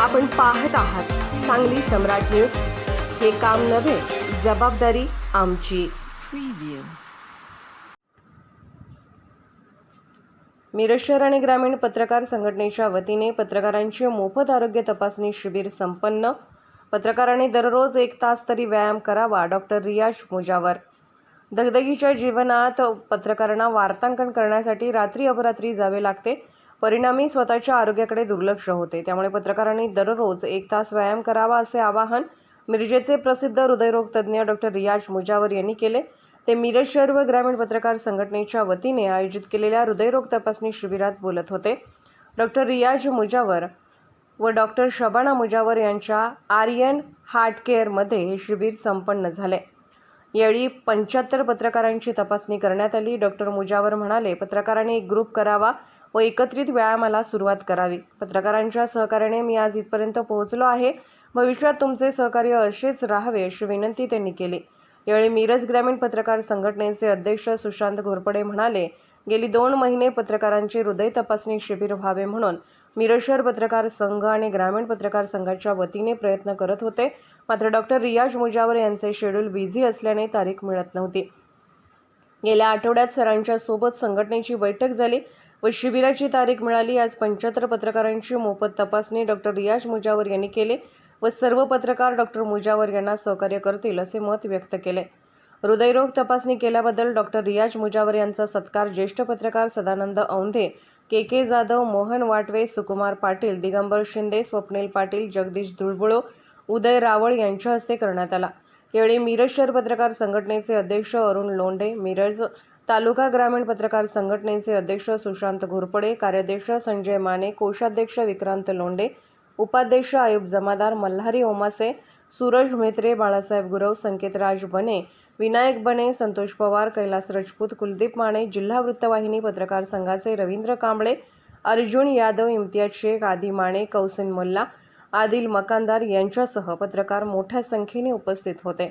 आपण पाहत आहात सांगली सम्राट न्यूज. हे काम नव्हे जबाबदारी आमची. मिरज शहर आणि ग्रामीण पत्रकार संघटनेच्या वतीने पत्रकारांची मोफत आरोग्य तपासणी शिबिर संपन्न. पत्रकारांनी दररोज एक तास तरी व्यायाम करावा डॉक्टर रियाज मुजावर. दगदगीच्या जीवनात पत्रकारांना वार्तांकन करण्यासाठी रात्री अपरात्री जावे लागते. परिणामी स्वतःच्या आरोग्याकडे दुर्लक्ष होते. त्यामुळे पत्रकारांनी दररोज एक तास व्यायाम करावा असे आवाहन मिरजेचे प्रसिद्ध हृदयरोग तज्ज्ञ डॉक्टर रियाज मुजावर यांनी केले. ते मिरज शहर व ग्रामीण पत्रकार संघटनेच्या वतीने आयोजित केलेल्या हृदयरोग तपासणी शिबिरात बोलत होते. डॉक्टर रियाज मुजावर व डॉक्टर शबाना मुजावर यांच्या आर्यन हार्ट केअरमध्ये हे शिबिर संपन्न झाले. यावेळी पंच्याहत्तर पत्रकारांची तपासणी करण्यात आली. डॉक्टर मुजावर म्हणाले पत्रकारांनी एक ग्रुप करावा. व एकत्रित व्यायामाला सुरुवात करावी. पत्रकारांच्या सहकार्याने मी आज इथपर्यंत पोहोचलो आहे. भविष्यात तुमचे सहकार्य असेच राहावे अशी विनंती त्यांनी केली. यावेळी मिरज ग्रामीण पत्रकार संघटनेचे अध्यक्ष सुशांत घोरपडे म्हणाले गेली दोन महिने पत्रकारांचे हृदय तपासणी शिबिर व्हावे म्हणून मिरज शहर पत्रकार संघ आणि ग्रामीण पत्रकार संघाच्या वतीने प्रयत्न करत होते. मात्र डॉक्टर रियाज मुजावर यांचे शेड्यूल बिझी असल्याने तारीख मिळत नव्हती. गेल्या आठवड्यात सरांच्या सोबत संघटनेची बैठक झाली. व शिबिराची तारीख मिळाली. आज पंच्याहत्तर पत्रकारांची मोफत तपासणी डॉक्टर रियाज मुजावर यांनी केले व सर्व पत्रकार डॉक्टर मुजावर यांना सहकार्य करतील असे मत व्यक्त केले. हृदयरोग तपासणी केल्याबद्दल डॉक्टर रियाज मुजावर यांचा सत्कार ज्येष्ठ पत्रकार सदानंद औंधे के के जाधव मोहन वाटवे सुकुमार पाटील दिगंबर शिंदे स्वप्नील पाटील जगदीश धुळबुळो उदय रावळ यांच्या हस्ते करण्यात आला. यावेळी मिरज शहर पत्रकार संघटनेचे अध्यक्ष अरुण लोंढे मिरज तालुका ग्रामीण पत्रकार संघटनेचे अध्यक्ष सुशांत घोरपडे कार्याध्यक्ष संजय माने कोषाध्यक्ष विक्रांत लोंडे उपाध्यक्ष आयुब जमादार मल्हारी ओमासे सूरज म्हेत्रे बाळासाहेब गुरव संकेतराज बने विनायक बने संतोष पवार कैलास राजपूत कुलदीप माने जिल्हा वृत्तवाहिनी पत्रकार संघाचे रवींद्र कांबळे अर्जुन यादव इम्तियाज शेख आदी माने कौसिन मोल्ला आदिल मकानदार यांच्यासह पत्रकार मोठ्या संख्येने उपस्थित होते.